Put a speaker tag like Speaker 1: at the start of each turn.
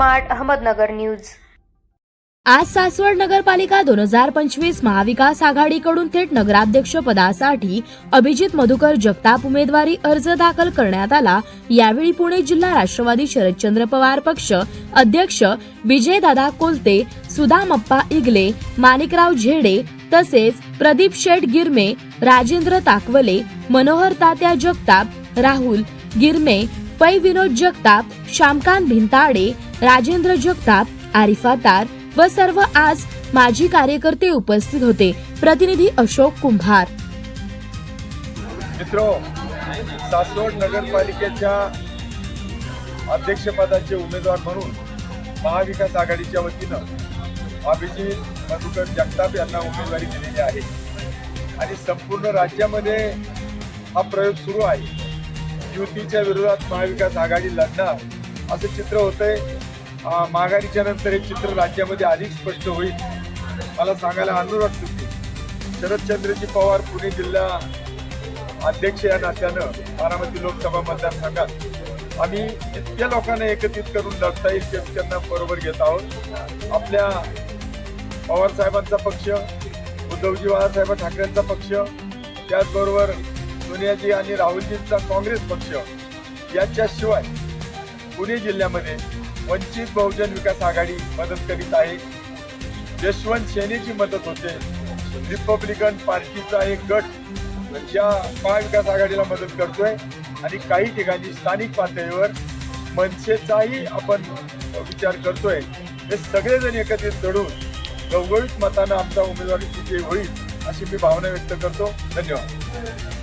Speaker 1: Smart Ahmednagar news.
Speaker 2: आज सासवड नगरपालिका दोन हजार पंचवीस महाविकास आघाडीकडून थेट नगराध्यक्ष पदासाठी अभिजित मधुकर जगताप उमेदवारी अर्ज दाखल करण्यात आला. यावेळी पुणे जिल्हा राष्ट्रवादी शरदचंद्र पवार पक्ष अध्यक्ष विजयदादा कोलते सुदामप्पा इगले माणिकराव झेडे तसेच प्रदीप शेठ गिरमे राजेंद्र ताकवले मनोहर तात्या जगताप राहुल गिरमे पै विनोद जगताप श्यामकांत भिंताडे राजेंद्र जगताप आरिफा तार व सर्व आज माजी कार्यकर्ते उपस्थित होते. प्रतिनिधी अशोक कुंभार.
Speaker 3: मित्रो सासवड नगरपालिकेच्या अध्यक्षपदाचे उमेदवार म्हणून महाविकास आघाडीच्या वतीनं अभिजित मधुकर जगताप यांना उमेदवारी दिलेली आहे. आणि संपूर्ण राज्यामध्ये हा प्रयोग सुरू आहे. युतीच्या विरोधात महाविकास आघाडी लढणार. असं चित्र होतंय. आहे माघारीच्या नंतर हे चित्र राज्यामध्ये अधिक स्पष्ट होईल. मला सांगायला आनंद वाटतो की शरदचंद्रजी पवार पुणे जिल्हा अध्यक्ष या नात्यानं बारामती लोकसभा मतदारसंघात आम्ही इतक्या लोकांना एकत्रित करून लढता येईल ते त्यांना बरोबर घेत आहोत. आपल्या पवार साहेबांचा पक्ष उद्धवजी बाळासाहेब ठाकरेंचा पक्ष त्याचबरोबर सोनियाजी आणि राहुलजींचा काँग्रेस पक्ष याच्याशिवाय पुणे जिल्ह्यामध्ये वंचित बहुजन विकास आघाडी मदत करीत आहे. यशवंत सेनेची मदत होते. रिपब्लिकन पार्टीचा एक गट या महाविकास आघाडीला मदत करतोय आणि काही ठिकाणी स्थानिक पातळीवर मनसेचाही आपण विचार करतोय. हे सगळेजण एकत्रित लढून गवगळीत मतानं आमचा उमेदवारी विजय होईल अशी मी भावना व्यक्त करतो. धन्यवाद.